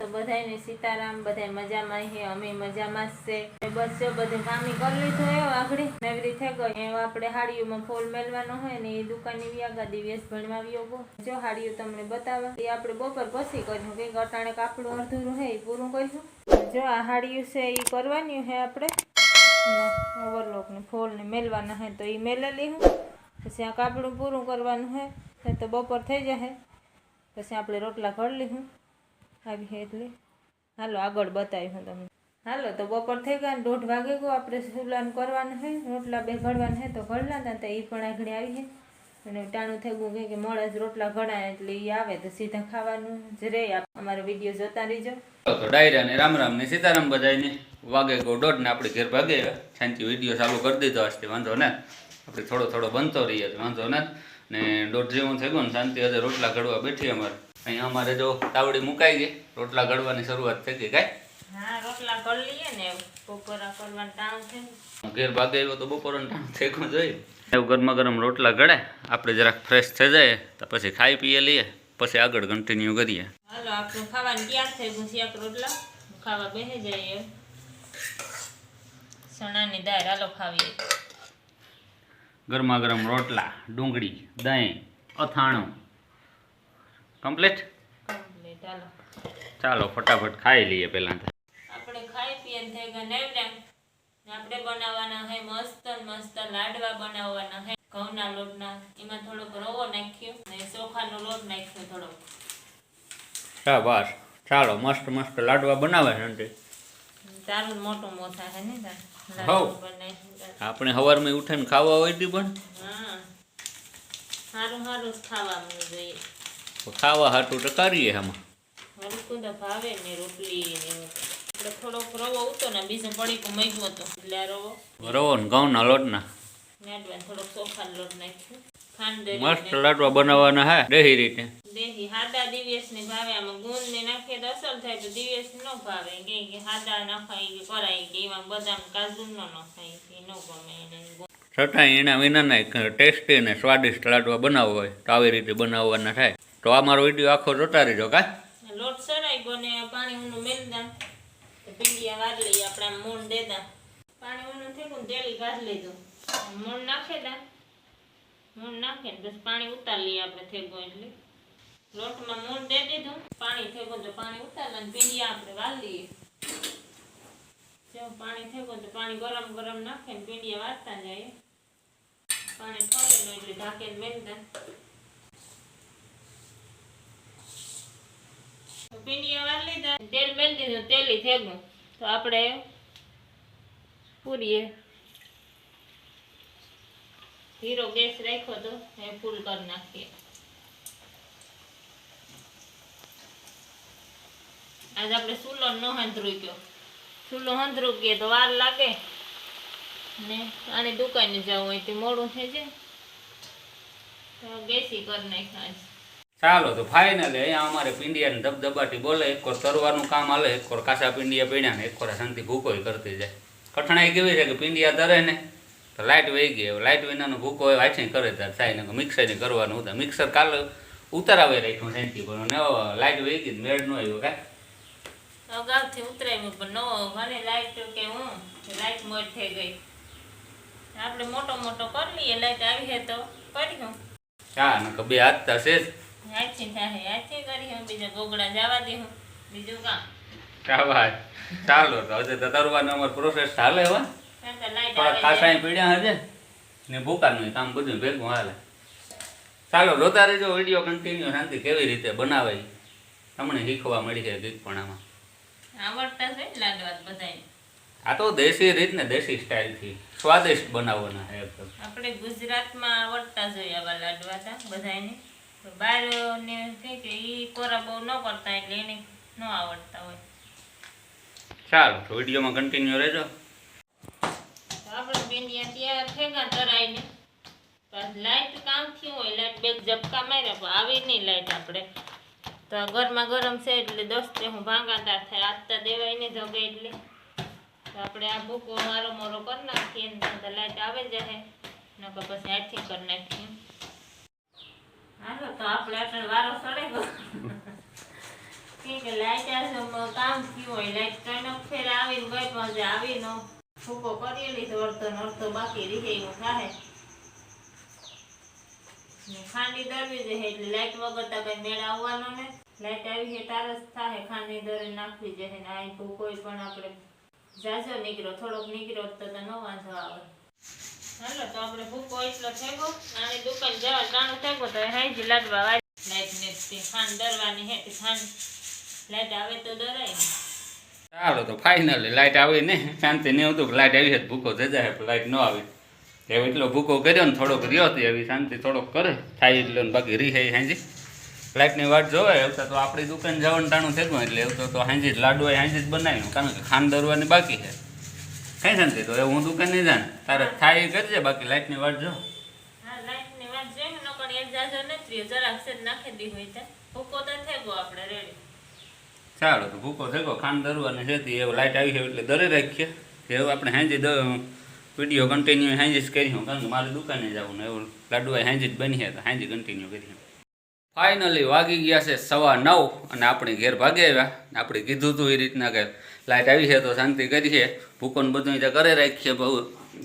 તો બધાને સીતારામ બધા મજામાં છે, અમે મજામાં જ છે. બસ જો બધું કામી કરી લીધું એવો આગળ નવરી થઈ ગઈ એવો આપણે હાડીઓમાં ફોલ મેળવાનો હોય ને એ દુકાને વ્યાગા દિવસ ભણવા આવ્યો ગો જો હાડીઓ તમને બતાવવા એ આપણે બપોર પછી કર્યું કે અટાણે કાપડું અડધું હે એ પૂરું કરીશું. જો આ હાડીઓ છે એ કરવાની છે આપણે. ઓવરલોક ને ફોલ ને મેલવાના હે તો એ મેલેલી હું પછી આ કાપડું પૂરું કરવાનું હે તો બપોર થઈ જશે. પછી આપણે રોટલા ઘડી લીધું આવી છે એટલે. હાલો, આગળ બતાવી હું તમને. હાલો, તો બપોર થઈ ગયા દોઢ વાગે ગયો, આપણે સુલાન કરવાનું છે, રોટલા બે ઘડવાના છે, તો ઘડલા હતા તો એ પણ આગળ આવી છે. અને ટાણું થઈ ગયું કે મળે જ રોટલા ઘડાય એટલે એ આવે તો સીધા ખાવાનું જ રે. અમારો વીડિયો જોતા રહીજો. તો ડાયરા ને રામ રામ ને સીતારામ બધાને વાગે ગો દોઢ ને આપણે ઘેર ભાગે શાંતિ વીડિયો ચાલુ કરી દીધો, આજથી વાંધો ને. આપણે થોડો થોડો બનતો રહીએ વાંધો ને. ને દોઢ જેવું થઈ ગયું ને શાંતિ, હજે રોટલા ઘડવા બેઠી અમારે. અહીંયા અમારે જો તાવડી મુકાઈ ગઈ. રોટલા ગળવાની શરૂઆત થઈ ગઈ. કાંઈ? હા રોટલા લઈએ ને બપોરા કરવાનું ટાણું છે ઘેર ભાગે આવ્યો તો બપોરનું ટાણું થઈ જોઈએ. એવું ગરમા ગરમ રોટલા ઘડે આપણે જરાક ફ્રેશ થઈ જાય તો પછી ખાઈ પીએ લઈએ પછી આગળ કન્ટિન્યુ કરીએ. હાલો આપણું ખાવાનું ક્યાં થઈ ગયું શાક રોટલા? ખાવા બેસી જઈએ. ચણાની દાળ હાલો ખાવીએ. ગરમા ગરમ રોટલા ડુંગળી દહીં અથાણું કમ્પ્લીટ ચાલો ફટાફટ ખાઈ લઈએ પહેલાં આપણે ખાઈ પીએ થઈ ગયા નેવડા આપણે બનાવવાના હે મસ્ત મસ્ત લાડવા બનાવવાના હે. ઘઉંના લોટના. એમાં થોડોક રવો નાખ્યો ને ચોખાનો લોટ નાખ્યો થોડોક. બસ ચાલો મસ્ત મસ્ત લાડવા બનાવે છે આંટી. તારું મોટું મોથા હે ને તાર આપણે સવારમાં ઉઠીને ખાવા હોય તી પણ. હા. સારું સારું ખાવાનું જોઈએ. ખાવા હાટું તો કરીએ આમાં ભાવે ને રોટલી થોડોક રવો ઉતો ને બીજો પડીકું મૂક્યો હતો. એટલે આ રવો. રવો ને ઘઉંના લોટના. નાડવા થોડોક ચોખાનો લોટ નાખ્યો. મસ્ત લાડવા બનાવવાના હે દેહી રીતે. દેહી હાદા દિવેશ ને ભાવે. આમાં ગુંદ ને નાખીએ તો અસર થાય તો દિવસ ન ભાવે. કે કે હાદા નખાય કે કરાય કે એમાં બદામ કાજુ ન નખાય કે ન ગમે એને ગુંદ. છતાંય એના વિનાના ટેસ્ટી અને સ્વાદિષ્ટ લાડવા બનાવવા હોય તો આવી રીતે બનાવવાના થાય. તો આ મારો વીડિયો આખો જોતા રહેજો, કા? લોટ સરાઈ ગયો ને પાણી ઊનું મેલદા તો પીંડિયા વાર લઈએ આપણે આમ દે દા. પાણી ઊનું થઈ ગયું તેલી કાઢી આમ મૂળ નાખે દા. મૂણ નાખે બસ પાણી ઉતાર લઈએ આપણે થઈ ગયું એટલે. લોટમાં મૂણ દે દીધું. પાણી થઈ ગયું તો પાણી ઉતાર અને પીંડિયા આપણે વાર લઈએ. પાણી થઈ ગયું તો પાણી ગરમ ગરમ નાખે ને પીંડિયા વારતા જાય. પાણી ઠરેલું એટલે ઢાંકીને મેલદા નાખીએ. આજ આપણે ચૂલો ન હંધરું ગયો. ચૂલો હંધરું ગયો તો વાર લાગે. ને આની દુકાને જવું હોય તે મોડું થઈ જાય. તો ગેસી કરી નાખ્યા. ચાલો તો ફાઇનલી અહીંયા અમારે પિંડિયાને ધબધબાટી બોલે. એક કોર તરવાનું કામ હાલે એક કોર કાસા પિંડિયા પીણ્યા ને એક કોર શાંતિ ભૂકોય કરતી જાય. કઠણાઈ કેવી છે કે પિંડિયા તરે ને? તો લાઇટ વહી ગઈ. લાઇટ વિનાનો ભૂકો હોય વાંચી કરે ત્યારે થાય ને મિક્સર ને કરવાનું હતું મિક્સર કાલે ઉતારાવે રાખ્યું શાંતિ પણ ને. લાઇટ વહી ગઈ મેળ ન આવ્યો કાંઈ. અગાઉથી ઉતરાયું પણ ન મને લાઇટ કે હું મોડ થઈ ગઈ. આપણે મોટો મોટો કરી લઈએ લાઇટ આવી છે તો કર્યું હા. નકર બે હાથ થશે જ. આથી થાય આથી કરી બીજા ગોગડા જવા દે હું બીજું કામ. શાબાશ ચાલો તો હજે તો તરવાનો પ્રોસેસ ચાલે હવે કારણ કે લાઈટ થોડા આવે પીડ્યા હજે ને ભૂકાનું કામ બધું ભેગું હાલે. ચાલો જોતા રહેજો વીડિયો કન્ટિન્યુ શાંતિ કેવી રીતે બનાવે તમને શીખવા મળી છે ગીતપણામાં આવડતા છે લાડવા બધાય આ તો દેશી રીત ને દેશી સ્ટાઇલથી. સ્વાદિષ્ટ બનાવવાના છે આપણે ગુજરાતમાં આવડતા જોઈએ આવા લાડવા તા બધાને તો બહાર ને કહે કે એ કોરા બહુ ન કરતા એટલે એને ન આવડતા હોય. ચાલો તો વિડીયોમાં કન્ટિન્યુ રહેજો. આપણે ભીંડિયા તૈયાર થઈ ગયા તરાઈને. લાઇટ કામ થયું હોય લાઇટ બે ઝબકા માર્યા પણ આવી નહીં લાઈટ આપણે. તો આ ગરમા ગરમ છે એટલે દસ્તે હું ભાંગાતાર થાય આજતા દેવાય ને જગે એટલે. તો આપણે આ ભૂકો મારો મોરો કરી નાખીએ ને તો લાઈટ આવે જશે નકર પછી આથી કરી નાખીએ. હાલો, તો આપણે આટલો વારો સડે કે લાઈટ આ કામ થયું હોય, લાઈટ ત્રણ ફેર, આવીને ગઈ પણ ભૂકો કરી લીધો, અડધો ને અડધો બાકી રહી એવું ખાંડી દરવી છે, એટલે લાઈટ વગર તો કઈ મેળ આવવાનો ને. લાઈટ આવી છે, તાર જ થાય ખાંડી દરી નાખવી જાય ને આ ભૂકો પણ આપણે જાજો નીકળ્યો થોડોક નીકળ્યો તો ન વાંધો આવે. હાલો, તો આપણે ભૂકો એટલો લાઈટ લાઈટ આવે ને. શાંતિ નહીં હતું કે લાઇટ આવી છે ભૂકો જજા હે લાઈટ ન આવી. એવું એટલો ભૂકો કર્યો ને થોડોક રહ્યો હતો એવી શાંતિ થોડોક કરે, થાય એટલે ને બાકી રી હે હાંજી. લાઇટની વાટ જોવે એવું તો આપણી દુકાન જવાનું ટાણું ગયું એટલે એવું તો હાંજી જ લાડુ હાંજી જ બનાવ્યું કારણ કે ખાંડ દરવાની બાકી છે. કઈ શાંતિ તો હું દુકાન નહીં જાણ તારે થાય એ કરજે બાકી લાઇટની વાટ જો. લાઈટની તો ભૂકો થેગો ચાલો તો ભૂકો થઈ ગયો ખાંડ દરવાની છે તે એવું લાઇટ આવી છે એટલે દરે રાખીએ. એવું આપણે હાંજી વીડિયો કન્ટિન્યુ હાંજી જ કરી કારણ કે મારે દુકાને જવું ને એવું લાડુ હાંજી જ બની તો હાંજી કન્ટિન્યુ કરીએ ફાઇનલી વાગી ગયા છે સવા નવ અને આપણે ઘેર ભાગે આવ્યા. આપણે કીધું હતું એ રીતના કે લાઇટ આવી છે તો શાંતિ કરીએ ભૂકો ને બધું ત્યાં કરે રાખીએ બહુ.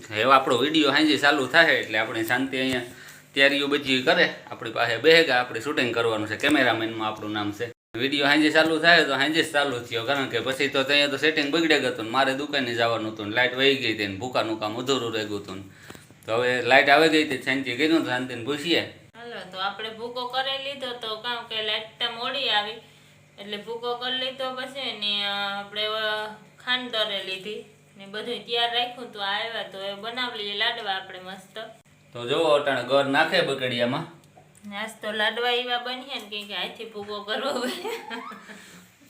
હવે આપણો વીડિયો હાંજી ચાલુ થાય એટલે આપણે શાંતિ અહીંયા તૈયારીઓ બધી કરે. આપણી પાસે બેહેગા આપણે શૂટિંગ કરવાનું છે. કેમેરામેનમાં આપણું નામ છે. વીડિયો હાંજે ચાલુ થાય તો હાંજે જ ચાલુ થયો. કારણ કે પછી તો ત્યાં તો સેટિંગ બગડે ગયું હતું મારે દુકાને જવાનું હતું લાઇટ વહી ગઈ હતી ભૂકાનું કામ અધૂરું રહી ગયું હતું. તો હવે લાઇટ આવી ગઈ હતી, શાંતિ કર્યું શાંતિને પૂછીએ. હાલો તો આપણે ભૂકો કરી લીધો તો કામ કે લાઈટ તો મોડી આવી. એટલે ભૂકો કરી લીધો પછી ને આપણે અ, ખાંડ દરે લીધી. ને બધું તૈયાર રાખ્યું તો આવ્યા તો એ બનાવી લઈએ લાડવા આપણે મસ્ત. તો જોવો અટાણે ઘર નાખે બકડિયામાં નાસ તો લાડવા એવા બનીએ ને કે આથી ભૂકો કરવો પડે.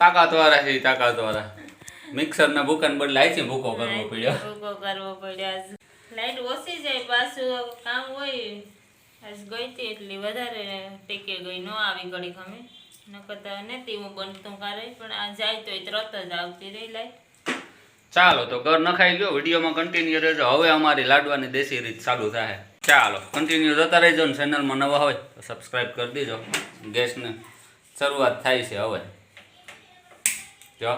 તાકાતવાળા છે તાકાતવાળા. મિક્સરના ભૂકાને બદલે આથી ભૂકો કરવો પડ્યો. ભૂકો કરવો પડ્યો. લાઈટ ઓછી જાય પાછું કામ હોય. આજ ગઈ હતી એટલી વધારે ટેકે ગઈ ન આવી ઘડીક અમે નકરતા નથી હું બનતું કારે પણ આ જાય તો તરત જ આવતી રહી લાઈટ. ચાલો તો ઘર નખાઈ ગયો વિડીયોમાં કન્ટિન્યુ રહેજો. હવે અમારી લાડવાની દેશી રીત ચાલુ થાય. ચાલો કન્ટિન્યુ જતા રહેજો ને ચેનલમાં નવા હોય તો સબસ્ક્રાઈબ કરી દેજો. ગેસને શરૂઆત થાય છે હવે. જો.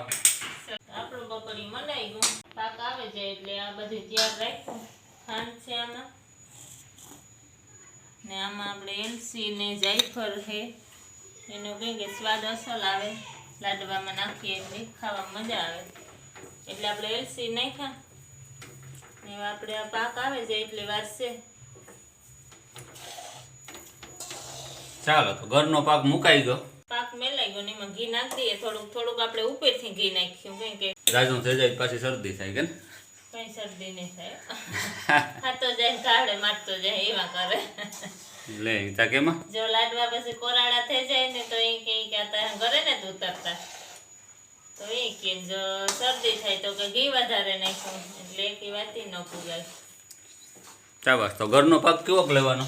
આપણું બપોરી મનાઈ ગયું. પાક આવે છે એટલે આ બધું તૈયાર રાખ્યું ખાંડ છે આમાં. ને આમાં આપણે એલસી ને જાયફળ છે. એનો કંઈ સ્વાદ અસલ આવે લાડવામાં નાખીએ એટલે ખાવામાં મજા આવે. એટલે આપણે એલસી નાખ્યા. ને આપણે આ પાક આવે છે એટલે વારસે. ચાલો તો ઘરનો પાક મુકાઈ ગયો. પાક મેલાઈ ગયો ને એમાં ઘી નાખી દઈએ. થોડુંક થોડુંક આપણે ઉપરથી ઘી નાખ્યું કેમ કે રાજુ થઈ જાય પાછી શરદી થાય કે? કઈ શરદી નહીં થાય. ખાતો જાય કાઢે મારતો જાય એવા કરે. લે તા કેમાં? જો લાડવા પછી કોરાડા થઈ જાય ને તો એ કે કે આ ઘરે ને તું તરતા તો એ કે જો શરદી થાય તો કે ઘી વધારે નાખ્યું એટલે એક વાતી ન પુગાય. ચાલો તો ઘરનો પાક કેવો લેવાનો?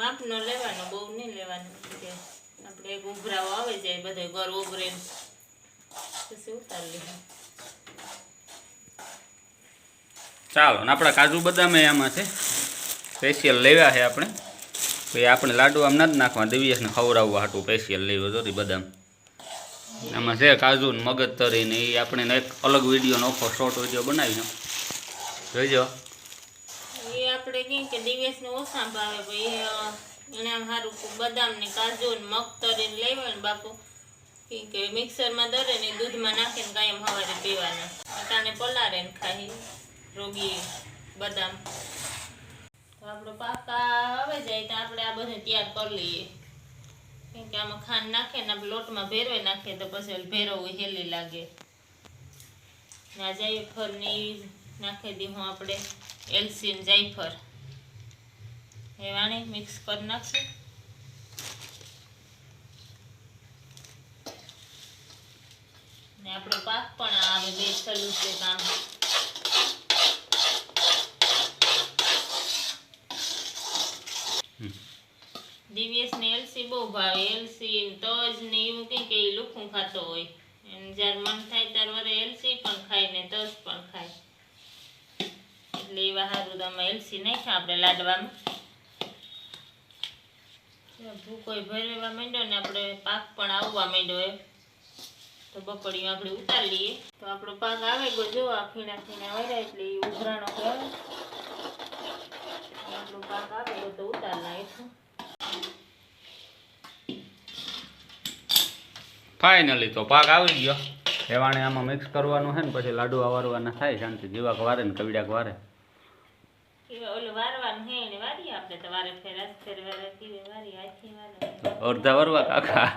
માપનો લેવાનો બહુ નહીં લેવાનો. આપણે એક ઉભરાવો આવે જાય બધો ઘર ઉભરે પછી ઉતારી લીધું ચાલો ને આપણા કાજુ બદામ આમાં છે સ્પેશિયલ લેવા છે આપણે. ભાઈ આપણે લાડુ આમ નથી નાખવા દિવ્યેશને ખવડાવવા હાટું સ્પેશિયલ લેવો જોરી બદામ. આમાં છે કાજુ ને મગજ તરીને એ આપણે એક અલગ વીડિયો નોખો શોર્ટ વીડિયો બનાવીને. જોઈજો. આપણે કે દિવસને ઓછા ભાવે ભાઈ એને આમ સારું બદામ ને કાજુ ને મગતરી લેવાય ને બાપુ. કે મિક્સરમાં દરે દૂધમાં નાખીને કાયમ હવારે પીવાના. અટાણે પલારે ને ખાઈ. રોગી બદામ. તો આપણો પાકા આવે જાય તો આપણે આ બધું તૈયાર કરી લઈએ. કેમ કે આમાં ખાંડ નાખે ને આપણે લોટમાં ભેરવે નાખીએ તો પછી ભેરવવું હેલી લાગે. ના જાયફળ ને નાખી દઈશું આપણે એલસી ને જાયફળ. એ વાણી મિક્સ કરી નાખશું. ને આપણો પાક પણ આવે બે છેલ્લું છે કામ દિવ્યેશ ને એલસી બહુ ભાવે એલસી તજ ને એવું કંઈ કે ઈ લુખું ખાતો હોય. એને જ્યારે મન થાય ત્યારે વરે એલસી પણ ખાય ને તજ પણ ખાય. એટલે એવા સારું તમે એલસી નાખ્યા આપણે લાડવામાં ભૂકોય ભરેવા માંડ્યો ને આપણે પાક પણ આવવા માંડ્યો એ તો બકડીયું આપણે ઉતારી લઈએ. તો આપણો પાક આવે ગયો, જો આ ખીણા ખીણા વર્યા એટલે એ ઉઘરાણો કહેવાય આપણો પાક આવે તો ઉતારી નાખીશું. ફાઇનલી તો પાક આવી ગયો. એવાણે આમાં મિક્સ કરવાનું છે ને પછી લાડુ વારવાના થાય શાંતિ. જીવાક વારે ને કવિડાક વારે. કે ઓલું વારવાનું હે આપણે વારે ફેર વારે કીવે વારી આથી વારે. અડધા વરવા કાકા.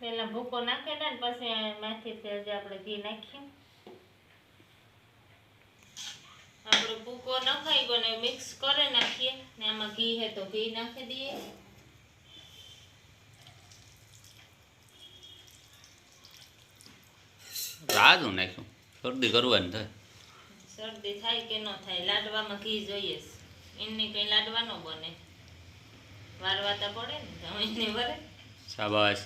પેલા ભૂકો નાખે ને પછી માથી આપણે ઘી નાખીએ આપણે ભૂકો નખાઈ ગયો ને મિક્સ કરી નાખીએ ને આમાં ઘી હે તો ઘી નાખી દઈએ રાજુ નાખ્યું શરદી કરવાની થાય શરદી થાય કે ન થાય લાડવામાં ઘી જોઈએ જ. એની કઈ લાડવા ન બને. વારવાતા પડે ને તો એને વરે. શાબાશ.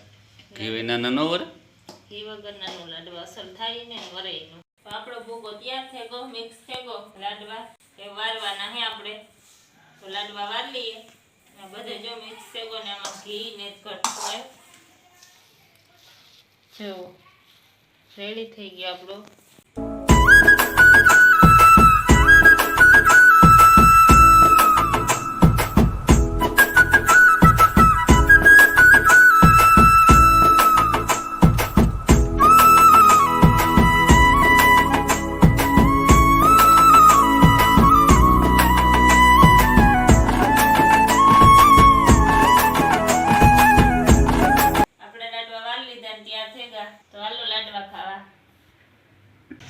ઘી વિના ન વરે? ઘી વગરના નો લાડવા અસર થાય ને વરે એનું. તો આપણો ભૂકો તૈયાર થઈ ગયો મિક્સ થઈ ગયો લાડવા એ વારવાના હે આપણે. તો લાડવા વાર લઈએ. અને બધે જો મિક્સ થઈ ગયો ને આમાં ઘી ને ઘટ હોય. જો રેડી થઈ ગયો આપણે. તો હાલો લાડવા ખાવા.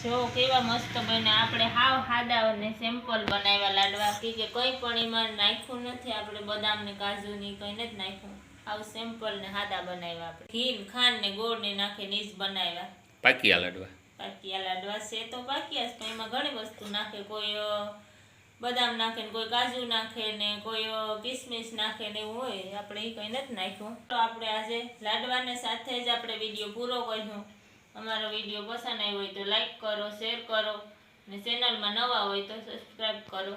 જો કેવા મસ્ત બને. આપણે હાવ હાદા અને સિમ્પલ બનાવ્યા લાડવા. કે કે કોઈ પણ એમાં નાખ્યું નથી. આપણે બદામ ને કાજુ ની કઈ નથી નાખ્યું. આવ સિમ્પલ ને સાદા બનાવ્યા આપણે. ઘી ખાંડ ને ગોળ ને નાખીને નીચ જ બનાવ્યા. પાકી આ લાડવા. પાકિયા લાડવા છે તો પાકિયા પણ એમાં ઘણી વસ્તુ નાખે. કોઈ બદામ નાખે ને કોઈ કાજુ નાખે ને કોઈ કિસમિસ નાખે ને એવું હોય, આપણે એ કંઈ નથી નાખ્યું. તો આપણે આજે લાડવાને સાથે જ આપણે વીડિયો પૂરો કર્યો. અમારો વીડિયો પસંદ આવ્યો હોય તો લાઈક કરો, શેર કરો. ને ચેનલમાં નવા હોય તો સબસ્ક્રાઈબ કરો.